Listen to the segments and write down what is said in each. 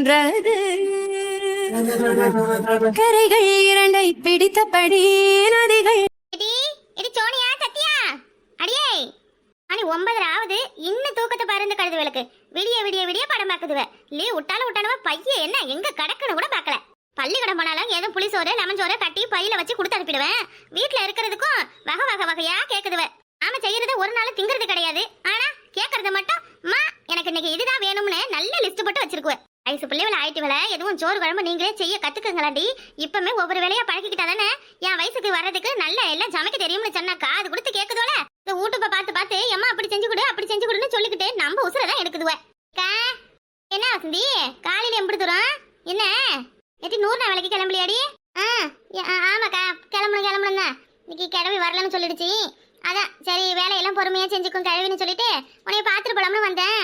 நின்றது. கரைகள் இரண்டை பிடித்தபடி நதிகள். சோனியா சத்யா. அடியே. மணி ஒன்பதரை ஆகுது இன்னும் தூக்கத்தை பாருந்து கழுதுவளுக்கு விடிய விடிய விடிய படம் பாக்குதுவ லீவ் விட்டாலும் விட்டானவ பையன் என்ன எங்க கிடக்குன்னு கூட பார்க்கல. பள்ளிக்கூடம் போனாலும் ஏதோ புளிசோறு லெமன் சோறு கட்டி பையில வச்சு கொடுத்து அனுப்பிடுவேன். வீட்டுல இருக்கிறதுக்கும் வகை வகை வகையா கேக்குதுவ. நாம செய்யறது ஒரு நாள் திங்கிறது கிடையாது. ஆனா கேக்குறது மட்டும் மா எனக்கு இன்னைக்கு இதுதான் வேணும்னு நல்ல லிஸ்ட் போட்டு வச்சிருக்குவேன் வயசு பிள்ளைகள ஆயிட்டு வேலை எதுவும் சோறு குழம்பு நீங்களே செய்ய கத்துக்கங்களாண்டி. இப்பவுமே ஒவ்வொரு வேலையா பழகிக்கிட்டா தானே? என் வயசுக்கு வர்றதுக்கு நல்லா எல்லாம் சமைக்க தெரியும்னு சொன்னாக்கா அது கொடுத்து கேக்குதோல? இந்த ஊட்டுப்ப பார்த்து பார்த்து எம்மா அப்படி செஞ்சு கொடு அப்படி செஞ்சு கொடுன்னு சொல்லிக்கிட்டு நம்ம உசுரை தான் எடுக்குதுவ. அக்கா, என்ன வசந்தி? காலையில எப்படி தூரம்? என்ன? எத்தி நூறு நாள் வேலைக்கு கிளம்பலையாடி? ஆ ஆ, ஆமாக்கா கிளம்பணும் கிளம்பணும் தான். இன்னைக்கு கிளம்பி வரலன்னு சொல்லிடுச்சு. அதான் சரி வேலையெல்லாம் பொறுமையா செஞ்சுக்கும் கிழவின்னு சொல்லிட்டு உன்னைய பார்த்துட்டு போலாம்னு வந்தேன்.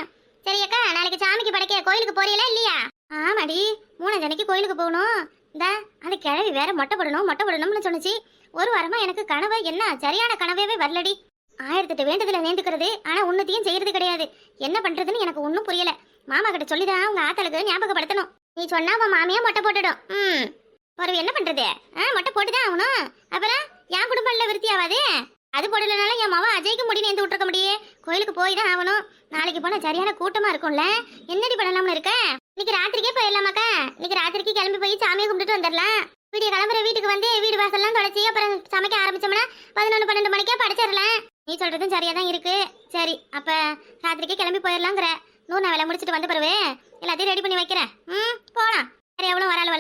சரி அக்கா நாளைக்கு சாமிக்கு படைக்க கோயிலுக்கு போறீங்களா இல்லையா? ஆமாடி மூணு ஜனைக்கு கோயிலுக்கு போகணும். இந்த அந்த கிழவி வேற மொட்டை போடணும் மொட்டை போடணும்னு சொன்னிச்சு. ஒரு வாரமா எனக்கு கனவு என்ன? சரியான கனவே வரலடி. ஆயிரத்தெட்டு வேண்டுதல வேண்டுக்கிறது ஆனா உன்னத்தையும் செய்யறது கிடையாது. என்ன பண்றதுன்னு எனக்கு ஒன்றும் புரியல. மாமா கிட்ட சொல்லிதான் உங்க ஆத்தலுக்கு ஞாபகப்படுத்தணும். நீ சொன்னா உன் மாமியா மொட்டை போட்டுடும். ம். ஒரு என்ன பண்றது? ஆ மொட்டை போட்டுதான் ஆகணும். அப்புறம் என் குடும்பம் இல்ல விருத்தி ஆகாது அது போடலனால என் மவன் அஜய்க்கு முடி நேர்ந்து விட்டுருக்க முடியே. கோயிலுக்கு போய் தான் ஆகணும். நாளைக்கு போனால் சரியான கூட்டமாக இருக்கும்ல. என்னடி பண்ணலாம்னு இருக்க? இன்னைக்கு ராத்திரிக்கே போயிடலாமாக்கா? இன்னைக்கு ராத்திரிக்கு கிளம்பி போய் சாமியை கும்பிட்டுட்டு வந்துடலாம். வீடியோ கிளம்புற வீட்டுக்கு வந்து வீடு வாசல்லாம் தொடச்சி அப்புறம் சமைக்க ஆரம்பிச்சோம்னா பதினொன்று பன்னெண்டு மணிக்கே படிச்சிடலாம். நீ சொல்கிறதும் சரியாக தான் இருக்கு. சரி அப்போ ராத்திரிக்கே கிளம்பி போயிடலாங்கிற. நூறு நான் வேலை முடிச்சுட்டு வந்த பிறகு எல்லாத்தையும் ரெடி பண்ணி வைக்கிறேன். ம் போகலாம் சரி எவ்வளோ வராள்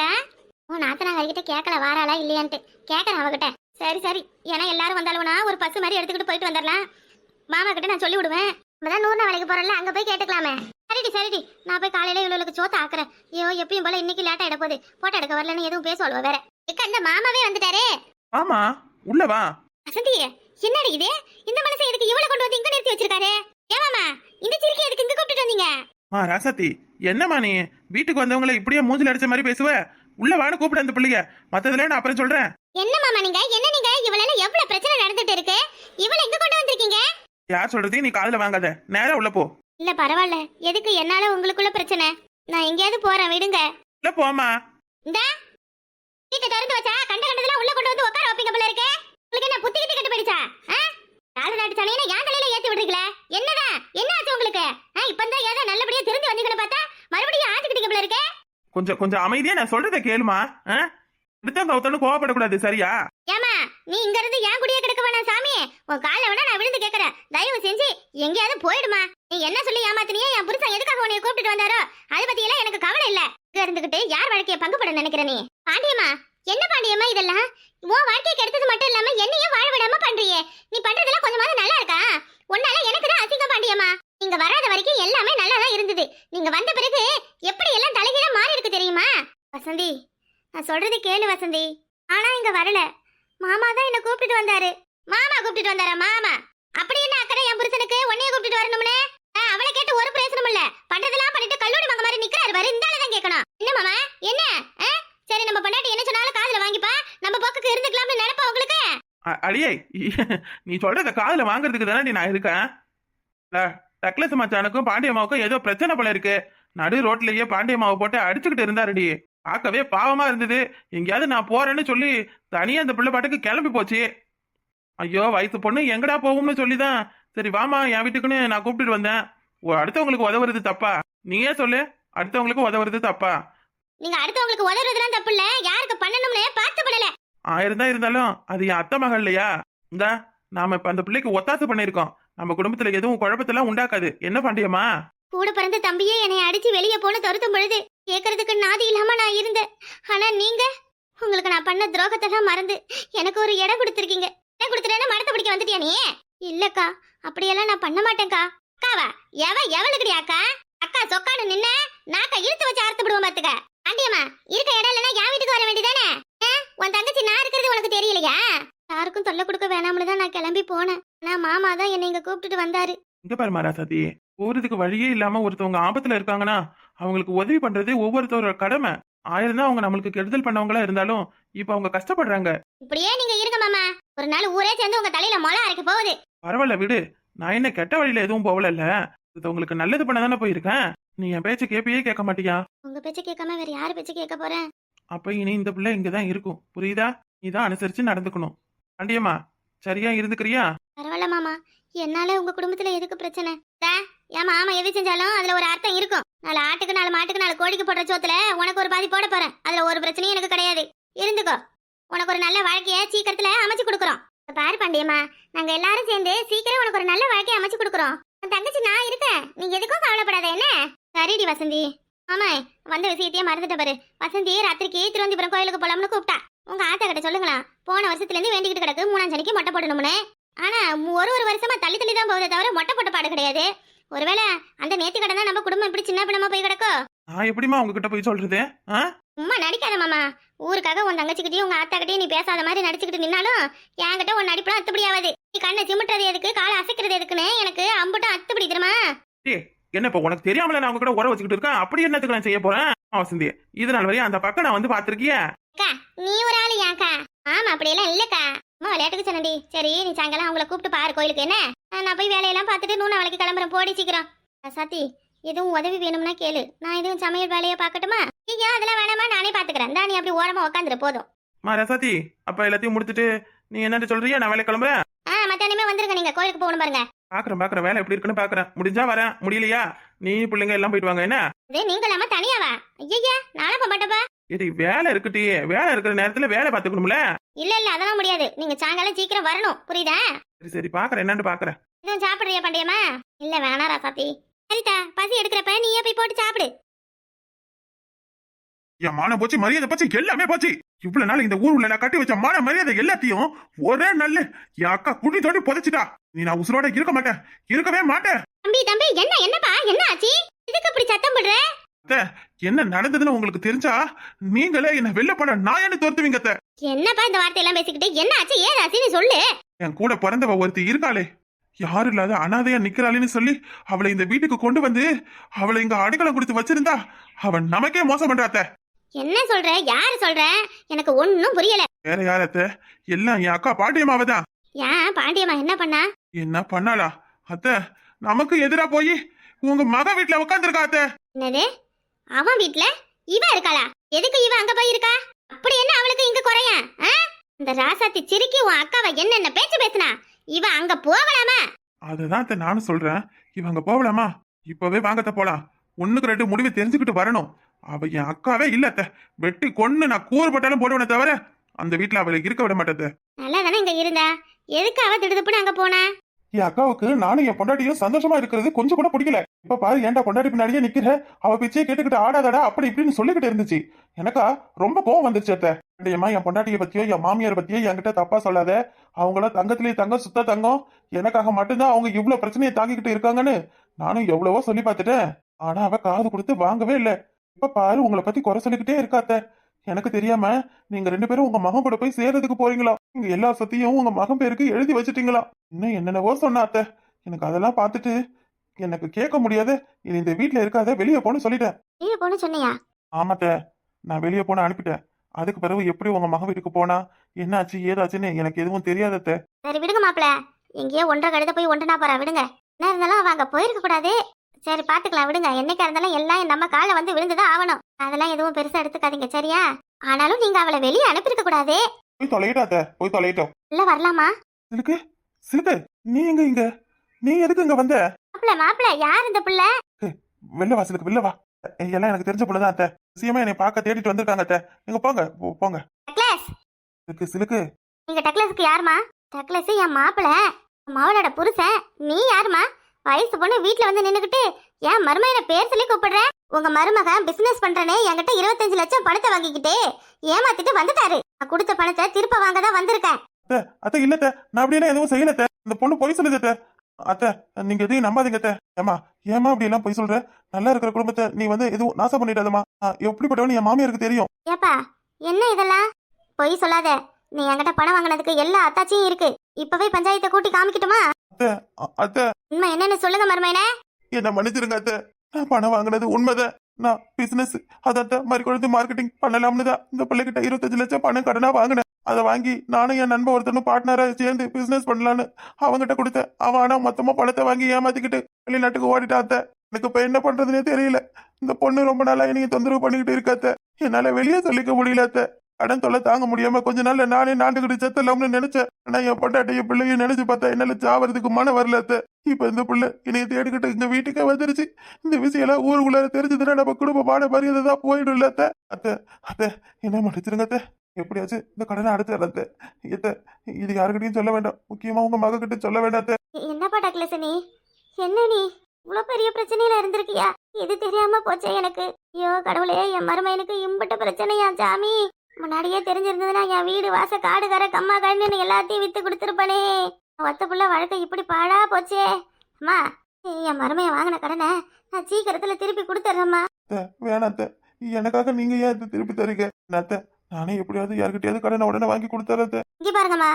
உன் நாத்தனாங்கிட்ட கேட்கல வாராளா இல்லையான்ட்டு. கேட்குறேன் அவகிட்ட. சரி சரி. ஏன்னா எல்லாரும் வந்தாலும்னா ஒரு பஸ் மாதிரி எடுத்துக்கிட்டு போயிட்டு வந்துடலாம் மாமா கிட்ட நான் சொல்லி விடுவேன் இப்பதான் நூறு நாள் வேலைக்கு போறேன்ல அங்க போய் கேட்டுக்கலாமே. சரிடி சரிடி. நான் போய் காலையில இவ்வளவுக்கு சோத்த ஆக்குறேன். ஐயோ எப்பயும் போல இன்னைக்கு லேட்டா எடுக்க போகுது. போட்டோ எடுக்க வரலன்னு எதுவும் பேசுவாள்வ வேற. இக்க அந்த மாமாவே வந்துட்டாரே. ஆமா உள்ள வா. வசந்தி என்னடி இது? இந்த மனுஷன் எதுக்கு இவ்வளவு கொண்டு வந்து இங்க நிறுத்தி வச்சிருக்காரு? ஏமாமா இந்த சிறுக்கி எதுக்கு இங்க கூப்பிட்டு வந்தீங்க? மா ராசாத்தி என்னம்மா நீ? வீட்டுக்கு வந்தவங்கள இப்படியே மூஞ்சில அடிச்ச மாதிரி பேசுவ? உள்ள வான்னு கூப்பிட அந்த பிள்ளைங்க மத்ததுல நான் அப்புறம் சொல்றேன். என்ன மாமா நீங்க? என்ன நீங்க? இவளால எவ்வளவு பிரச்சனை நடந்துட்டு இருக்கு? இவள எங்க கொண்டு வந்திருக்கீங்க? யார் சொல்றதையும் நீ காதுல வாங்காத. நேரா உள்ள போ. இல்ல பரவாயில்ல. எதுக்கு என்னால உங்களுக்குள்ள பிரச்சனை? நான் எங்கேயாவது போறேன் விடுங்க. உள்ள போமா இந்த. வீட்டை திறந்து வச்சா கண்ட கண்டதெல்லாம் உள்ள கொண்டு வந்து உட்கார வைப்பீங்க போல இருக்கே. உங்களுக்கு என்ன புத்தி கிட்டி கட்டு போயிடுச்சா? நாலு நாட்டு சனையில என் தலையில ஏத்தி விடுறீங்களே? என்னதான்? என்ன ஆச்சு உங்களுக்கு? இப்பதான் ஏதோ நல்லபடியா திரும்பி வந்தீங்கன்னு பார்த்தா மறுபடியும் ஆச்சுக்கிட்டீங்க போல இருக்கே. கொஞ்சம் கொஞ்சம் அமைதியா நான் சொல்றத கேளுமா. எடுத்தா கவுத்தன்னு கோவப்படக்கூடாது சரியா? ஏமா நீ இங்க இருந்து ஏன் குடியே கிடக்க வேணாம் சாமி. உன் கால்ல வேணா நான் விழுந்து கேக்குறேன். தயவு செஞ்சு எங்கேயாவது போயிடுமா. நீ என்ன சொல்லி ஏமாத்தினியே? என் புருஷன் எதுக்காக உன்னை கூப்பிட்டுட்டு வந்தாரோ? அதை பத்தி எல்லாம் எனக்கு கவலை இல்ல. இங்க இருந்துகிட்டு யார் வாழ்க்கைய பங்கு நினைக்கிறனே நினைக்கிற நீ? பாண்டியம்மா என்ன பாண்டியம்மா இதெல்லாம்? உன் வாழ்க்கையை கெடுத்தது மட்டும் இல்லாம என்னையும் வாழ விடாம பண்றியே. நீ பண்றதெல்லாம் கொஞ்சமாவது நல்லா இருக்கா? உன்னால எனக்கு தான் அசிங்கம் பாண்டியம்மா. நீங்க வராத வரைக்கும் எல்லாமே நல்லா தான் இருந்தது. நீங்க வந்த பிறகு எப்படி எல்லாம் தலைகீழ மாறி இருக்கு தெரியுமா? வசந்தி நான் சொல்றது கேளு வசந்தி. ஆனா இங்க வரல. மாமா தான் என்ன கூப்பிட்டு வந்தாரு. மாமா கூப்பிட்டு வந்தாரா மாமா? அப்படி என்ன அக்கறை என் புருஷனுக்கு? உன்னைய கூப்பிட்டுட்டு வரணும்னே? அவளை கேட்டு ஒரு பிரயோசனம் இல்ல. பண்றதெல்லாம் பண்ணிட்டு கல்லூரி மங்க மாதிரி நிக்கிறாரு பாரு இந்த தான் கேட்கணும். என்ன மாமா? என்ன? ஆ? சரி நம்ம பொண்டாட்டி என்ன சொன்னாலும் காதுல வாங்கிப்பா. நம்ம பக்கத்துக்கு இருந்துக்கலாம்னு நினைப்பா உங்களுக்கு? அடியே நீ சொல்றத காதுல வாங்குறதுக்கு தானே நான் இருக்கேன். டக்லஸ் மச்சானுக்கும் பாண்டியம்மாவுக்கும் ஏதோ பிரச்சனை போல இருக்கு. நடு ரோட்லயே பாண்டியம்மாவை போட்டு அடிச்சுக்கிட்டு இருந்தாருடி. பார்க்கவே பாவமா இருந்தது. எங்கேயாவது நான் போறேன்னு சொல்லி தனியா அந்த பிள்ளை பாட்டுக்கு கிளம்பி போச்சு. ஐயோ வயசு பொண்ணு எங்கடா போகும்னு சொல்லிதான். சரி வாமா என் வீட்டுக்குன்னு நான் கூப்பிட்டுட்டு வந்தேன். அடுத்தவங்களுக்கு உதவுறது தப்பா? நீயே சொல்லு. அடுத்தவங்களுக்கு உதவுறது தப்பா? நீங்க அடுத்தவங்களுக்கு உதவுறதுலாம் தப்பு இல்ல யாருக்கு பண்ணணும்னு பார்த்து பண்ணல ஆயிரம் தான் இருந்தாலும் அது என் அத்தை மகள் இல்லையா? இந்தா நாம இப்ப அந்த பிள்ளைக்கு ஒத்தாசு பண்ணிருக்கோம் நம்ம குடும்பத்துல எதுவும் குழப்பத்தெல்லாம் உண்டாக்காது. என்ன பாண்டியம்மா கூட பிறந்த தம்பியே என்னை அடிச்சு வெளியே போன துரத்தும் பொழுது கேட்கறதுக்கு நாதி இல்லாம நான் இருந்தேன். ஆனா நீங்க? உங்களுக்கு நான் பண்ண துரோகத்தெல்லாம் மறந்து எனக்கு ஒரு இடம் கொடுத்துருக்கீங்க. இடம் கொடுத்துட்டேன்னா மரத்தை பிடிக்க வந்துட்டியா நீ? இல்லக்கா அப்படியெல்லாம் நான் பண்ண மாட்டேன்க்கா. அக்காவா? எவ எவளுக்குடி அக்கா? அக்கா சொக்கானு நின்ன நாக்க இழுத்து வச்சு அறுத்து விடுவோம் பாத்துக்க. ஆண்டியம்மா இருக்க இடம் இல்லைன்னா என் வீட்டுக்கு வர வேண்டியதானே? உன் தங்கச்சி நான் இருக்கிறது உனக்கு தெரியலையா? யாருக்கும் தொல்லை கொடுக்க வேணாம்னு தான் நான் கிளம்பி போனேன். ஆனா மாமா தான் என்னை இங்க கூப்பிட்டுட்டு வந்தாரு. இங்க பாரு மாராசாதி போறதுக்கு வழியே இல்லாம ஒருத்தவங்க ஆபத்துல இருக்காங்கன்னா அவங்களுக்கு உதவி பண்றது ஒவ்வொருத்தரோட கடமை. ஆயிரம் தான் அவங்க நம்மளுக்கு கெடுதல் பண்ணவங்களா இருந்தாலும் இப்ப அவங்க கஷ்டப்படுறாங்க. இப்படியே நீங்க இருங்க மாமா. ஒரு நாள் ஊரே சேர்ந்து உங்க தலையில மொளை அரைக்க போகுது. பரவாயில்ல விடு. நான் என்ன கெட்ட வழியில எதுவும் போகலல்ல இது உங்களுக்கு நல்லது பண்ண தானே போயிருக்கேன். நீ என் பேச்ச கேப்பியே கேட்க மாட்டியா? உங்க பேச்ச கேட்காம வேற யாரு பேச்ச கேட்க போறேன் அப்ப இனி இந்த பிள்ளை இங்கதான் இருக்கும். புரியுதா? நீ தான் அனுசரிச்சு நடந்துக்கணும். பாண்டியம்மா சரியா இருந்துக்கிறியா? பரவாயில்ல மாமா. என்னால உங்க குடும்பத்துல எதுக்கு பிரச்சனை? தா, என் மாமா எது செஞ்சாலும் அதுல ஒரு அர்த்தம் இருக்கும். நாலு ஆட்டுக்கு நாலு மாட்டுக்கு நாலு கோழிக்கு போடுற சோத்துல உனக்கு ஒரு பாதி போட போறேன். அதுல ஒரு பிரச்சனையும் எனக்கு கிடையாது. இருந்துக்கோ. உனக்கு ஒரு நல்ல வாழ்க்கைய சீக்கிரத்துல அமைச்சு கொடுக்குறோம். பாரு பாண்டியம்மா நாங்க எல்லாரும் சேர்ந்து சீக்கிரம் உனக்கு ஒரு நல்ல வாழ்க்கையை அமைச்சு கொடுக்குறோம். தங்கச்சி நான் இருக்கேன். நீ எதுக்கும் கவலைப்படாத என்ன? சரிடி வசந்தி. ஆமா வந்த விஷயத்தையே மறந்துட்ட பாரு. வசந்தி ராத்திரிக்கு திருவந்திபுரம் கோயிலுக்கு போலாம்னு கூப்பிட்டா. உங்க ஆத்தா கிட்ட சொல்லுங்களா போன வருஷத்துல இருந்து வேண்டிக்கிட்டு கிடக்கு மூணாம் சனிக்கு மொட்டை போடணும்னு. ஆனா ஒரு ஒரு வருஷமா தள்ளி தள்ளி தான் போகுதே தவிர மொட்டை போட்ட பாடு கிடையாது. ஒருவேளை அந்த நேத்து கடை தான் நம்ம குடும்பம் இப்படி சின்ன பின்னமா போய் கிடக்கோ? நான் எப்படிம்மா உங்ககிட்ட போய் சொல்றது? ஆ? சும்மா நடிக்காத மாமா. ஊருக்காக உன் தங்கச்சிக்கிட்டயும் உங்க ஆத்தாக்கிட்டயும் நீ பேசாத மாதிரி நடிச்சுக்கிட்டு நின்னாலும் என்கிட்ட உன் நடிப்புலாம் அத்துப்படி ஆகாது நீ கண்ணை சிமிட்டுறது எதுக்கு? காலை அசைக்கிறது எதுக்குன்னு? எனக்கு அம்புட்டும் அத்துப்படி தெரியுமா? என்ன இப்ப உனக்கு தெரியாமல நான் உங்க கூட உர வச்சுக்கிட்டு இருக்கேன்? அப்படி என்னத்துக்கு நான் செய்ய போறேன்? வசந்தி இது நாள் வரையும் அந்த பக்கம் நான் வந்து பாத்திருக்கிய அக்கா நீ ஒரு ஆளு ஏன்க்கா ஆமா அப்படியெல்லாம் இல்லக்கா. அம்மா விளையாட்டுக்கு சொன்னடி சரி நீ சாயங்காலம் அவங்கள கூப்பிட்டு பாரு கோயிலுக்கு என்ன? நான் போய் வேலையெல்லாம் பார்த்துட்டு நூனை வேலைக்கு கிளம்புறேன். போடி சீக்கிரம். சாத்தி எதுவும் உதவி வேணும்னா கேளு. நான் எதுவும் சமையல் வேலையை பார்க்கட்டுமா? ஐயோ அதெல்லாம் வேணாமா? நானே பாத்துக்கிறேன் தான் நீ அப்படி ஓரமா உட்காந்துரு போதும். மா ரசாத்தி அப்ப எல்லாத்தையும் முடிச்சிட்டு நீ என்னன்னு சொல்றியா? நான் வேலை கிளம்புறேன். ஆ மத்தியானமே வந்துருங்க நீங்க கோயிலுக்கு போகணும் பாருங்க. பாக்குறேன் பாக்குறேன் வேலை எப்படி இருக்குன்னு பாக்குறேன் முடிஞ்சா வரேன். முடியலையா? நீ பிள்ளைங்க எல்லாம் போயிட்டு வாங்க என்ன? இதே நீங்க இல்லாம தனியாவா? ஐயா நானும் போக மாட்டேப்பா இது வேலை இருக்குட்டி வேலை இருக்கிற நேரத்துல வேலை பாத்துக்கணும்ல இல்ல இல்ல அதெல்லாம் முடியாது. நீங்க சாயங்காலம் சீக்கிரம் வரணும். புரியுதா? சரி சரி பாக்குறேன் என்னன்னு பாக்குறேன் எதுவும் சாப்பிடுறியா பண்டியம்மா? இல்ல வேணா ராசாத்தி. சரிதா பசி எடுக்கிறப்ப நீயே போய் போட்டு சாப்பிடு. என் மான போச்சு மரியாதை போச்சு எல்லாமே போச்சு. இவ்வளவு நாள் இந்த ஊர்ல நான் கட்டி வச்ச மான மரியாதை எல்லாத்தையும் ஒரே நல்ல என் அக்கா குடி தோண்டி புதைச்சிட்டா. நீ நான் உசுரோட இருக்க மாட்டேன். இருக்கவே மாட்டேன். தம்பி தம்பி என்ன என்னப்பா? என்ன ஆச்சு? இதுக்கு அப்படி சத்தம் போடுற? என்ன நடந்ததுன்னு உங்களுக்கு தெரிஞ்சா நீங்களே என்ன வெளில நான் என்ன துரத்துவீங்க. என்னப்பா இந்த வார்த்தையெல்லாம் பேசிக்கிட்டு? என்ன ஆச்சு? ஏதாச்சுன்னு சொல்லு. என் கூட பிறந்தவ ஒருத்தி இருக்காளே. யாரும் இல்லாத அனாதையா நிக்கிறாளேன்னு சொல்லி அவளை இந்த வீட்டுக்கு கொண்டு வந்து அவளை இங்க அடைக்கலம் கொடுத்து வச்சிருந்தா அவன் நமக்கே மோசம் பண்றாத்த என்ன சொல்ற? யாரு சொல்ற? எனக்கு ஒன்னும் புரியல. வேற யாரத்த எல்லாம் என் அக்கா பாட்டியம்மாவதான் ஏன் பாண்டியம்மா என்ன பண்ணா? என்ன பண்ணாளா? அத்த நமக்கு எதிரா போய் உங்க மக வீட்டுல உட்காந்துருக்கா அத்த. என்னது? அவன் வீட்ல இவ இருக்காளா? எதுக்கு இவ அங்க போய் இருக்கா அப்படி என்ன அவளுக்கு இங்க குறையா? இந்த ராசாத்தி சிரிக்கி உன் அக்காவை என்னென்ன பேச்சு பேசுனா? இவ அங்க போகலாமா? அதுதான் அத்தை நானும் சொல்றேன். இவங்க போகலாமா? இப்பவே வாங்கத்த போலாம். ஒண்ணுக்கு ரெண்டு முடிவு தெரிஞ்சுக்கிட்டு வரணும். அவ என் அக்காவே இல்ல அத்தை. வெட்டி கொன்னு நான் கூறு போட்டாலும் போடுவேனே தவிர அந்த வீட்டுல அவளை இருக்க விட மாட்டேன் நல்லா தானே இங்க இருந்தா? எதுக்கு அவ திடுதுப்புன்னு அங்க போனா? என் அக்காவுக்கு நானும் என் பொண்டாட்டியும் சந்தோஷமா இருக்கிறது கொஞ்சம் கூட பிடிக்கல. இப்ப பாரு ஏன்டா பொண்டாட்டி பின்னாடியே நிக்கிற? அவ பிச்சையை கேட்டுக்கிட்டு ஆடாதடா அப்படி இப்படின்னு சொல்லிக்கிட்டு இருந்துச்சு. எனக்கா ரொம்ப கோவம் வந்துருச்சு அத்த. என் பொண்டாட்டியை பத்தியோ என் மாமியார் பத்தியோ என்கிட்ட தப்பா சொல்லாத. அவங்கள தங்கத்திலேயே தங்கம் சுத்த தங்கம். எனக்காக மட்டும்தான் அவங்க இவ்வளவு பிரச்சனையை தாங்கிக்கிட்டு இருக்காங்கன்னு நானும் எவ்வளவோ சொல்லி பார்த்துட்டேன். ஆனா அவ காது கொடுத்து வாங்கவே இல்லை. இப்ப பாரு உங்களை பத்தி குறை சொல்லிக்கிட்டே இருக்காத்த எனக்கு தெரியாம நீங்க ரெண்டு பேரும் உங்க மகன் கூட போய் சேர்றதுக்கு போறீங்களா? நீங்க எல்லா சொத்தையும் உங்க மகன் பேருக்கு எழுதி வச்சிட்டீங்களா? இன்னும் என்னென்னவோ சொன்னா அத்தை. எனக்கு அதெல்லாம் பார்த்துட்டு எனக்கு கேட்க முடியாது. இனி இந்த வீட்ல இருக்காத வெளியே போன்னு சொல்லிட்டேன். நீங்க போன சொன்னியா? ஆமாத்த நான் வெளியே போன அனுப்பிட்டேன். அதுக்கு பிறகு எப்படி உங்க மகன் வீட்டுக்கு போனா? என்னாச்சு ஏதாச்சுன்னு எனக்கு எதுவும் தெரியாதத்த சரி விடுங்க மாப்பிள எங்கேயோ ஒன்றரை கழுத போய் ஒன்றனா போறா விடுங்க. என்ன இருந்தாலும் அவ அங்க போயிருக்க கூடாது. சரி பாத்துக்கலாம் விடுங்க. என்னைக்கா இருந்தாலும் எல்லாம் நம்ம காலை வந்து விழுந்துதான் ஆகணும். அதெல்லாம் எதுவும் பெருசா எடுத்துக்காதீங்க சரியா? ஆனாலும் நீங்க அவளை வெளியே அனுப்பியிருக்க கூடாது. போய் தொலையிட்டாத்த போய் தொலையிட்டோம். உள்ள வரலாமா? சிலுக்கு சிலுக்கு நீ எங்க இங்க? நீ எதுக்கு இங்க வந்த? மாப்பிள மாப்பிள யார் இந்த பிள்ளை? வெளில வா சிலுக்கு வெளில வா. எல்லாம் எனக்கு தெரிஞ்ச பிள்ளைதான் அத்தை. விஷயமா என்னை பார்க்க தேடிட்டு வந்திருக்காங்க அத்தை. நீங்க போங்க போங்க. டக்ளஸ்! சிலுக்கு சிலுக்கு. நீங்க டக்ளஸ்க்கு யாருமா? டக்ளஸ் என் மாப்பிள. மாவளோட புருஷன். நீ யாருமா? வயசு பொண்ணு வீட்ல வந்து நின்னுக்கிட்டு என் மருமகனை பேர் சொல்லி கூப்பிடுற? உங்க மருமகன் பிசினஸ் பண்றேனே என்கிட்ட இருபத்தஞ்சு லட்சம் பணத்தை வாங்கிக்கிட்டு ஏமாத்திட்டு வந்துட்டாரு. நான் கொடுத்த பணத்தை திருப்ப வாங்க தான் வந்திருக்கேன். அத்தை அத்தை இல்ல அத்தை. நான் அப்படியெல்லாம் எதுவும் செய்யல அத்தை. இந்த பொண்ணு பொய் சொல்லுது அத்தை. அத்தை நீங்க எதையும் நம்பாதீங்க அத்தை. ஏமா ஏமா அப்படி எல்லாம் பொய் சொல்ற? நல்லா இருக்கிற குடும்பத்தை நீ வந்து எதுவும் நாசம் பண்ணிடாதம்மா. நான் எப்படிப்பட்டவனு என் மாமியாருக்கு தெரியும். ஏப்பா என்ன இதெல்லாம்? பொய் சொல்லாத. நீ என்கிட்ட பணம் வாங்கினதுக்கு எல்லா அத்தாச்சியும் இருக்கு. இப்பவே பஞ்சாயத்தை கூட்டி காமிக்கட்டுமா? அ- அத்தை. உண்மை என்னன்னு சொல்லுங்க மருமையனே என்ன மன்னிச்சிருங்க அத்தை. நான் பணம் வாங்கினது உண்மைதான் நான் பிசினஸ் அதான் மாதிரி மார்க்கெட்டிங் பண்ணலாம்னு தான் இந்த பிள்ளைகிட்ட இருபத்தஞ்சு லட்சம் பணம் கடனா வாங்கினேன். அதை வாங்கி நானும் என் நண்பன் ஒருத்தனும் பார்ட்னரா சேர்ந்து பிசினஸ் பண்ணலான்னு அவங்ககிட்ட கொடுத்தேன். அவன் ஆனா மொத்தமா பணத்தை வாங்கி ஏமாத்திக்கிட்டு வெளிநாட்டுக்கு ஓடிட்டாத்த அத்தை. எனக்கு இப்ப என்ன பண்ணுறதுனே தெரியல. இந்த பொண்ணு ரொம்ப நாளா எனக்கு தொந்தரவு பண்ணிக்கிட்டு இருக்காத்த என்னால வெளியே சொல்லிக்க முடியல அத்தை. கடன் தொல்லை தாங்க முடியாம கொஞ்ச நாள்ல நானே நாண்டுகிட்டு செத்தலாம்னு நினைச்சேன். ஆனா என் பொண்டாட்டிய பிள்ளையும் நினைச்சு பார்த்தா என்னால சாவறதுக்கு மன வரல இப்ப இந்த பிள்ளை என்னைய தேடிக்கிட்டு இந்த வீட்டுக்கே வந்துருச்சு. இந்த விஷயம் எல்லாம் ஊருக்குள்ள தெரிஞ்சதுன்னா நம்ம குடும்பமான மரியாதை தான் போயிடும் அத்தை. அத்தை அத்தை என்ன மன்னிச்சிருங்க அத்தை. எப்படியாச்சும் இந்த கடனை அடுத்து அத்தை. இத்த இது யாருக்கிட்டையும் சொல்ல வேண்டாம். முக்கியமா உங்க மக கிட்ட சொல்ல வேண்டாம் என்ன என்னப்பா டக்ளஸ் நீ என்ன நீ? இவ்வளோ பெரிய பிரச்சனையில இருந்திருக்கியா? இது தெரியாம போச்சே எனக்கு. ஐயோ கடவுளே என் மருமையனுக்கு இம்பட்ட பிரச்சனையா சாமி? முன்னாடியே தெரிஞ்சிருந்ததுன்னா என் வீடு வாச காடு கரை கம்மா கண்ணுன்னு எல்லாத்தையும் வித்து கொடுத்துருப்பனே. ஒத்த புள்ள வாழ்க்கை இப்படி பாழா போச்சே. அம்மா என் மருமையை வாங்கின கடனை நான் சீக்கிரத்துல திருப்பி கொடுத்துட்றேம்மா அத்தை எனக்காக நீங்க ஏன் இதை திருப்பி தரீங்க? நான் எப்படியாவது யார்கிட்டயாவது கடனை உடனே வாங்கி கொடுத்துறேன் அத்தை. இங்க பாருங்கம்மா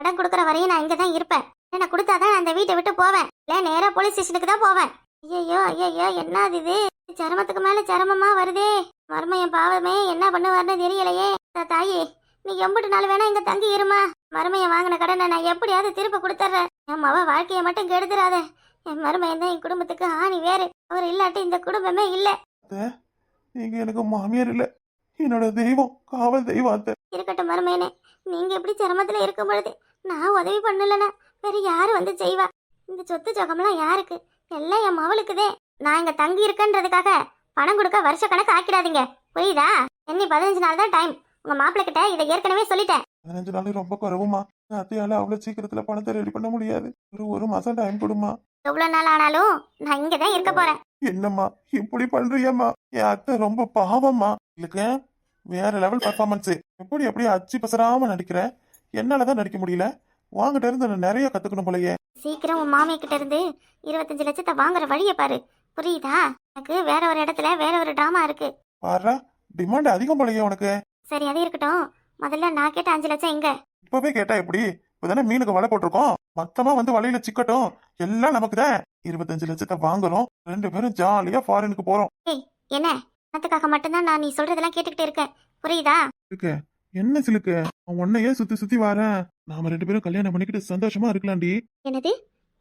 கடன் கொடுக்குற வரையும் நான் இங்க தான் இருப்பேன். நான் கொடுத்தாதான் அந்த வீட்டை விட்டு போவேன். இல்ல நேரா போலீஸ் ஸ்டேஷனுக்கு தான் போவேன். ஐயோ ஐயோ என்னது இது? சிரமத்துக்கு மேல சிரமமா வருதே. மருமையன் பாவமே என்ன பண்ணுவார்னு தெரியலையே. தாயி நீ எம்பிட்டு நாள் வேணா இங்க தங்கி இருமா. மருமையன் வாங்கின கடனை நான் எப்படியாவது திருப்பி கொடுத்துட்றேன் என் மவ வாழ்க்கையை மட்டும் கெடுத்துறாத. என் மருமையன் தான் என் குடும்பத்துக்கு ஆணி வேறு. அவர் இல்லாட்டி இந்த குடும்பமே இல்ல. நீங்க எனக்கு மாமியார் இல்ல. என்னோட தெய்வம் காவல் தெய்வம் அத்தை. இருக்கட்டும் மருமையனே நீங்க எப்படி சிரமத்துல இருக்கும் பொழுது நான் உதவி பண்ணலனா வேற யாரு வந்து செய்வா? இந்த சொத்து ஜகம்லாம் யாருக்கு? எல்லாம் என் மவளுக்குதே. நான் இங்க தங்கி இருக்கேன்றதுக்காக பணம் கொடுக்க வருஷ கணக்கு ஆக்கிடாதீங்க. புரியுதா? இன்னி பதினஞ்சு நாள் தான் டைம் உங்க மாப்பிள்ளை கிட்ட இதை ஏற்கனவே சொல்லிட்டேன். பதினஞ்சு நாள் ரொம்ப குறவுமா அத்தையால அவ்வளவு சீக்கிரத்துல பணத்தை ரெடி பண்ண முடியாது. ஒரு ஒரு மாசம் டைம் கொடுமா எவ்வளவு நாள் ஆனாலும் நான் இங்க தான் இருக்க போறேன். என்னம்மா இப்படி பண்றியம்மா? என் அத்தை ரொம்ப பாவம்மா. இல்லைங்க வேற லெவல் பர்ஃபார்மன்ஸ் எப்படி அப்படியே அச்சு பசராம நடிக்கிற? என்னாலதான் நடிக்க முடியல. வாங்கிட்ட இருந்து நான் நிறைய கத்துக்கணும் போலயே. சீக்கிரம் உன் மாமியை கிட்ட இருந்து இருபத்தஞ்சு லட்சத்தை வாங்குற வழியை பாரு. புரியுதா? எனக்கு வேற ஒரு இடத்துல வேற ஒரு டிராமா இருக்கு. பாரு டிமாண்ட் அதிகம் போலயே உனக்கு. சரி அது இருக்கட்டும். முதல்ல நான் கேட்ட அஞ்சு லட்சம் எங்க? இப்பவே கேட்டா எப்படி? இப்பதானே மீனுக்கு வலை போட்டிருக்கோம். மொத்தமா வந்து வலையில சிக்கட்டும். எல்லாம் நமக்கு தான் இருபத்தஞ்சு லட்சத்தை வாங்குறோம். ரெண்டு பேரும் ஜாலியா ஃபாரினுக்கு போறோம். என்ன? பணத்துக்காக மட்டும்தான் நான் நீ சொல்றதெல்லாம் கேட்டுக்கிட்டு இருக்கேன் புரியுதா? இருக்கு என்ன சிலுக்கு? அவன் உன்னையே சுத்தி சுத்தி வாரேன். நாம ரெண்டு பேரும் கல்யாணம் பண்ணிக்கிட்டு சந்தோஷமா இருக்கலாம்டி. என்னது?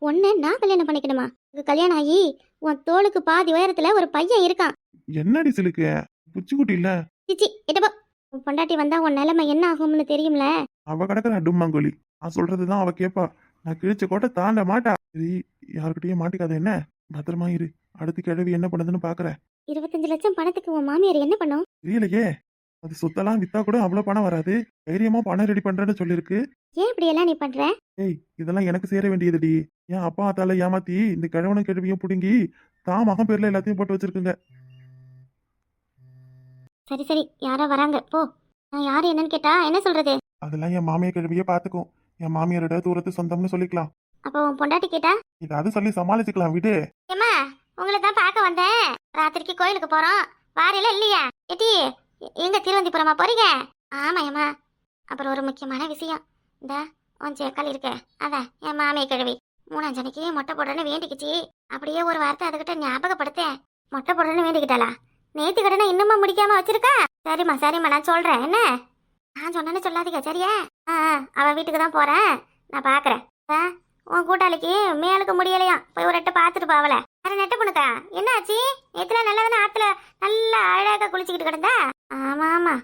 ஒன்னு நான் கல்யாணம் பண்ணிக்கணுமா? உங்க கல்யாணம் ஆகி உன் தோளுக்கு பாதி உயரத்துல ஒரு பையன் இருக்கான். என்னடி சிலுக்கு? புச்சிக்குட்டி இல்ல? சிச்சி எட்டப்போ உன் பொண்டாட்டி வந்தா உன் நிலைமை என்ன ஆகும்னு தெரியும்ல? அவ கிடக்குற டும்மாங்கோலி நான் சொல்றதுதான் அவ கேப்பா. நான் கிழிச்ச கோட்டை தாண்ட மாட்டா. சரி யாருக்கிட்டயும் மாட்டிக்காத என்ன? பத்திரமா இரு. அடுத்த கிழவி என்ன பண்ணுதுன்னு பாக்குறேன் இருபத்தஞ்சு லட்சம் பணத்துக்கு உன் மாமியார் என்ன பண்ணும்? தெரியலையே. அது சொத்தெல்லாம் வித்தா கூட அவ்வளவு பணம் வராது. தைரியமா பணம் ரெடி பண்றேன்னு சொல்லிருக்கு. ஏன் இப்படி எல்லாம் நீ பண்ற? ஏய் இதெல்லாம் எனக்கு சேர வேண்டியதுடி. என் அப்பா அத்தால ஏமாத்தி இந்த கிழவனும் கிழவியும் புடுங்கி தான் மகன் பேர்ல எல்லாத்தையும் போட்டு வச்சிருக்குங்க. சரி சரி. யாரோ வராங்க. போ. நான் யாரு என்னன்னு கேட்டா என்ன சொல்றது? அதெல்லாம் என் மாமியார் கிழவியே பாத்துக்கும். என் மாமியாரோட தூரத்து சொந்தம்னு சொல்லிக்கலாம். அப்போ உன் பொண்டாட்டி கேட்டா? இதாவது சொல்லி சமாளிச்சுக்கலாம் விடு. ஏம்மா உங்களை தான் பார்க்க வந்தேன். ராத்திரிக்கு கோயிலுக்கு போறோம். வாரில இல்லையா? எட்டி எங்க திருவந்திபுரமா போறீங்க? ஆமா ஏம்மா. அப்புறம் ஒரு முக்கியமான விஷயம். இந்த உன் சேக்கால் இருக்க. அதான் என் மாமியை கிழவி. மூணாம் ஜனிக்கு மொட்டை போடுறேன்னு வேண்டிக்கிச்சு. அப்படியே ஒரு வார்த்தை அதுகிட்ட ஞாபகப்படுத்தேன். மொட்டை போடுறேன்னு வேண்டிக்கிட்டாளா? நேத்து கடனை இன்னுமா முடிக்காம வச்சிருக்கா? சரிம்மா சரிம்மா நான் சொல்றேன். என்ன? நான் சொன்னேன்னு சொல்லாதீங்க சரியா? ஆ ஆ, அவ வீட்டுக்கு தான் போறேன். நான் பாக்குறேன். ஆ, உன் கூட்டாளிக்கு மேலுக்கு முடியலையாம். போய் ஒரு எட்டு பார்த்துட்டு போவல அரை நெட்ட பொண்ணுக்கா என்னாச்சு? நேத்துல நல்லா தானே ஆத்துல நல்லா அழகா குளிச்சுக்கிட்டு கிடந்தா? ஆமா ஆமா.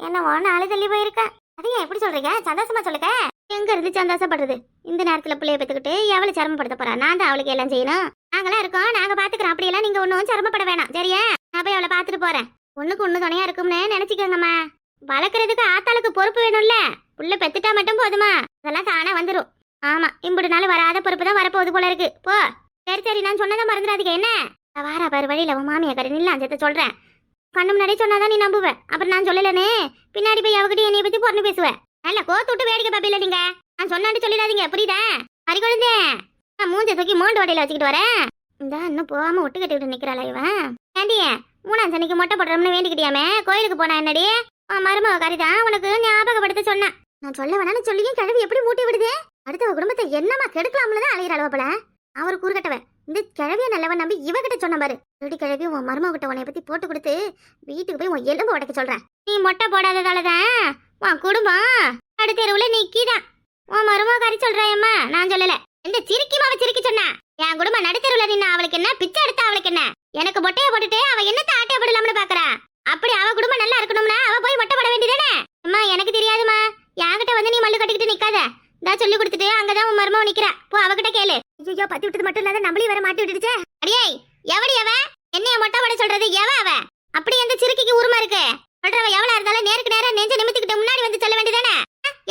என்ன ஒன்னு அழுதள்ளி போயிருக்கேன். அது ஏன் எப்படி சொல்றீங்க? சந்தோஷமா சொல்லுங்க. எங்க இருந்து சந்தோஷப்படுறது? இந்த நேரத்துல பிள்ளைய பெத்துக்கிட்டு எவ்வளவு சிரமப்படுத்த போறா? நான் தான் அவளுக்கு எல்லாம் செய்யணும். நாங்களாம் இருக்கோம் நாங்க பாத்துக்கிறோம். அப்படியெல்லாம் நீங்க ஒன்றும் சிரமப்பட வேணாம். சரியா? நான் போய் அவளை பாத்துட்டு போறேன். ஒண்ணுக்கு ஒண்ணு துணையா இருக்கும்னு நினைச்சுக்கோங்கம்மா. வளர்க்கறதுக்கு ஆத்தாளுக்கு பொறுப்பு வேணும்ல. புள்ள பெத்துட்டா மட்டும் போதுமா? அதெல்லாம் தானா வந்துடும் ஆமா இம்புடு நாள் வராத பொறுப்பு தான் வரப்போகுது போல இருக்கு. போ. சரி சரி நான் சொன்னதை மறந்துடாதீங்க. என்ன? வார வாரா பாரு வழியில உன் மாமியா கரு நில்லாம் சேர்த்து சொல்றேன். கண்ணு முன்னாடியே சொன்னாதான் நீ நம்புவேன் அப்புறம் நான் சொல்லலனே. பின்னாடி போய் அவகிட்ட என்னைய பத்தி பொண்ணு பேசுவேன் நல்ல கோத்து விட்டு வேடிக்கை பாப்பில நீங்க? நான் சொன்னான்னு சொல்லிடாதீங்க புரியுதா? மறி குழந்தை நான் மூஞ்ச தூக்கி மோண்டு வடையில வச்சுக்கிட்டு வரேன். இந்த இன்னும் போகாம ஒட்டு கட்டிக்கிட்டு நிக்கிறாளா இவன் ஏண்டிய மூணாம் சனிக்கு மொட்டை போடுறோம்னு வேண்டிக்கிட்டியாமே? கோயிலுக்கு போனா என்னடி? மருமக கறிதான் உனக்கு ஞாபகப்படுத்த சொன்னேன். நான் சொல்ல வேணாம்னு சொல்லியும் கிழவி எப்படி மூட்டி விடுது? அடுத்த குடும்பத்தை என்னமா கெடுக்கலாம்ல தான் அலையிற அளவு போல. அவர் கூறுகட்டவன் இந்த கிழவிய நல்லவன் நம்பி இவகிட்ட சொன்ன பாரு. ரெடி கிழவி உன் மருமக கிட்ட உன்னை பத்தி போட்டு கொடுத்து வீட்டுக்கு போய் உன் எலும்பு உடைக்க சொல்றேன். நீ மொட்டை போடாததாலதான் உன் குடும்பம் நடு தெருவுல நிக்கிதான். உன் மருமகாரி சொல்றாயம்மா நான் சொல்லல. இந்த சிரிக்கி மாவ சிரிக்கி சொன்னா? என் குடும்பம் நடு தெருவுல நின்னா அவளுக்கு என்ன? பிச்சை எடுத்தா அவளுக்கு என்ன? எனக்கு மொட்டைய போட்டுட்டு அவ என்னத்த ஆட்டை போடலாம்னு பாக்குறா? அப்படி அவ குடும்பம் நல்லா இருக்கணும்னா அவ போய் மொட்டை போட வேண்டியதானே அம்மா எனக்கு தெரியாதுமா என்கிட்ட வந்து நீ மல்லு கட்டிக்கிட்டு நிக்காத. நான் சொல்லி கொடுத்துட்டு அங்கதான் உன் மருமவ நிக்கிறா. போ அவகிட்ட கேளு. ஐயோ பத்தி விட்டது மட்டும் இல்லாத நம்மளையும் வர மாட்டி விட்டுடுச்சே. அடியே எவடி அவ? என்னைய மொட்டை போட சொல்றது எவ அவ? அப்படி எந்த சிறுக்கிக்கு உரிமை இருக்கு? சொல்றவ எவ்வளவு இருந்தாலும் நேருக்கு நேரம் நெஞ்ச நிமித்திக்கிட்டு முன்னாடி வந்து சொல்ல வேண்டியதானே?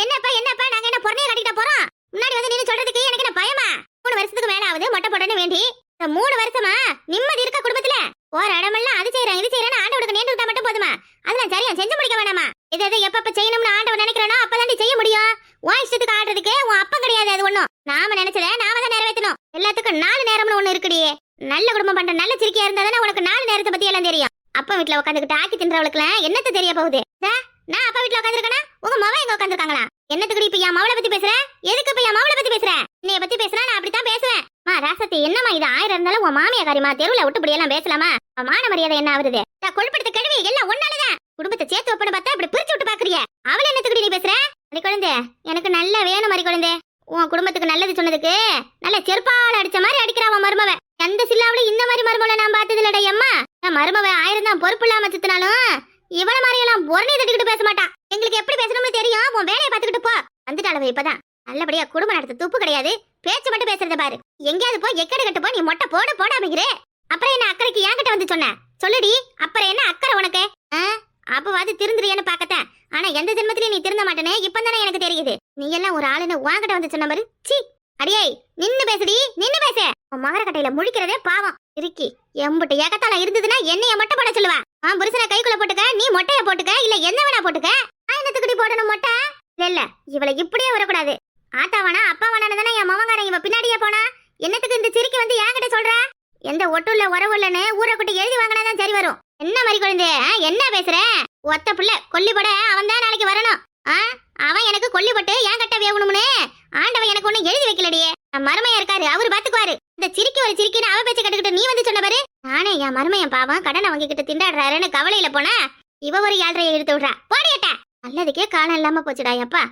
என்னப்பா என்னப்பா நாங்க என்ன பொறனைய கட்டிக்கிட்ட போறோம்? முன்னாடி வந்து நீ சொல்றதுக்கு எனக்கு என்ன பயமா? மூணு வருஷத்துக்கு மேல ஆகுது மொட்டை போடணும் வேண்டி. இந்த மூணு வருஷமா நிம்மதி இருக்க குடும்பத்துல? ஒரு இடமெல்லாம் அது செய்யறேன் இது செய்யறேன் ஆண்டவனுக்கு நேர்ந்து விட்டா மட்டும் போதுமா? அதெல்லாம் சரியா செஞ்சு முடிக்க வேணாமா? இது எது எப்பப்ப செய்யணும்னு ஆண்டவன் நினைக்கிறானோ அப்பதான் செய்ய முடியும். உன் இஷ்டத்துக்கு ஆடுறதுக்கு உன் அப்பம் கிடையாது அது ஒண்ணும். நாம நினைச்சத நாம தான் நிறைவேற்றணும். எல்லாத்துக்கும் நாலு நேரம்னு ஒண்ணு இருக்குடியே நல்ல குடும்பம் பண்ற நல்ல சிரிக்கையா இருந்தா தானே உனக்கு நாலு நேரத்தை பத்தி எல்லாம் தெரியும். அப்பா வீட்டுல உட்காந்துக்கிட்டு ஆக்கி தின்றவளுக்குலாம் என்னத்த தெரிய போகுது? நான் அப்பா வீட்டுல உட்காந்துருக்கேனா உங்க மவ எங்க உட்காந்துருக்காங்களா என்னத்துக்கு இப்ப என் மவளை பத்தி பேசுற? எதுக்கு இப்ப என் மவளை பத்தி பேசுற? என்னைய பத்தி பேசுறா நான் அப்படித்தான் பேசுவேன். மா ராசத்தி என்னம்மா இது? ஆயிரம் இருந்தாலும் உன் மாமியா காரியமா? தெருவுல விட்டு இப்படி எல்லாம் பேசலாமா? மான மரியாதை என்ன ஆகுது? நான் கொழுப்படுத்த கழுவி எல்லாம் ஒன்னாலதான். குடும்பத்தை சேர்த்து வைப்பன பார்த்தா இப்படி பிரிச்சு விட்டு பாக்குறிய அவளை என்னத்துக்கு நீ பேசுற? மரி குழந்தை எனக்கு நல்ல வேணும் மரி குழந்தை. உன் குடும்பத்துக்கு நல்லது சொன்னதுக்கு நல்ல செருப்பால் அடிச்ச மாதிரி அடிக்கிறான் மருமவ எந்த சில்லாவில இந்த மாதிரி மருமவளை நான் பார்த்தது இல்லடா அம்மா என் மருமவ ஆயிரம் தான் பொறுப்பு இல்லாம சுத்தினாலும் இவள மாதிரி எல்லாம் பொறணி தட்டிக்கிட்டு பேச மாட்டான். எங்களுக்கு எப்படி பேசணும்னு தெரியும்? உன் வேலையை பார்த்துக்கிட்டு போ. வந்துட்டாளவ இப்பதான். நல்லபடியா குடும்பம் நடத்த துப்பு கிடையாது. பேச்சு மட்டும் பேசுறத பாரு. எங்கேயாவது போய் எக்கடு கட்டு போ நீ மொட்டை போட போடாமக்கிறே அப்புறம் என்ன அக்கறைக்கு என்கிட்ட வந்து சொன்ன? சொல்லுடி. அப்புறம் என்ன அக்கறை உனக்கு? அப்பவாது திருந்துறியன்னு பாக்கத்தேன் ஆனா எந்த ஜென்மத்திலயும் நீ திருந்த மாட்டேனே? இப்பதானே எனக்கு தெரியுது. நீ எல்லாம் ஒரு ஆளுன்னு வாங்கிட்ட வந்து சொன்ன மாதிரி சி அடியே நின்னு பேசுடி நின்னு பேச! உன் மகர கட்டையில முழிக்கிறதே பாவம். இருக்கி எம்புட்டு ஏகத்தால இருந்ததுன்னா என்னைய மட்டும் போட சொல்லுவா. அவன் புருஷனை கைக்குள்ள போட்டுக்க நீ மொட்டைய போட்டுக்க இல்ல என்ன வேணா போட்டுக்க? நான் என்னத்துக்குடி போடணும் மொட்டை? இல்ல இல்ல இவளை இப்படியே வரக்கூடாது ஆத்தாவானா அப்பாவானு தானே என் மவங்காரன் இவ பின்னாடியே போனா? என்னத்துக்கு இந்த சிரிக்கி வந்து என்கிட்ட சொல்ற? எந்த ஒட்டுல இல்லைன்னு ஊரை குட்டி எழுதி வாங்கினாதான் சரி வரும். என்ன மாதிரி குழந்தை? என்ன பேசுற? ஒத்த பிள்ளை கொல்லிப்பட அவன் தான் நாளைக்கு வரணும். ஆ அவன் எனக்கு கொல்லிப்பட்டு ஏன் கட்ட வேகணும்னு? ஆண்டவன் எனக்கு ஒண்ணு எழுதி வைக்கலடியே மருமையா இருக்காரு அவரு பாத்துக்குவாரு. இந்த சிரிக்கி ஒரு சிரிக்கின்னு அவ பேச்சு கட்டுக்கிட்டு நீ வந்து சொன்ன பாரு. நானே என் மருமையன் பாவம் கடனை கிட்ட திண்டாடுறாருன்னு கவலையில போனா இவ ஒரு ஏழ்றையை எடுத்து விடுறா. போடியட்ட நல்லதுக்கே காலம் இல்லாம போச்சுடா அப்பா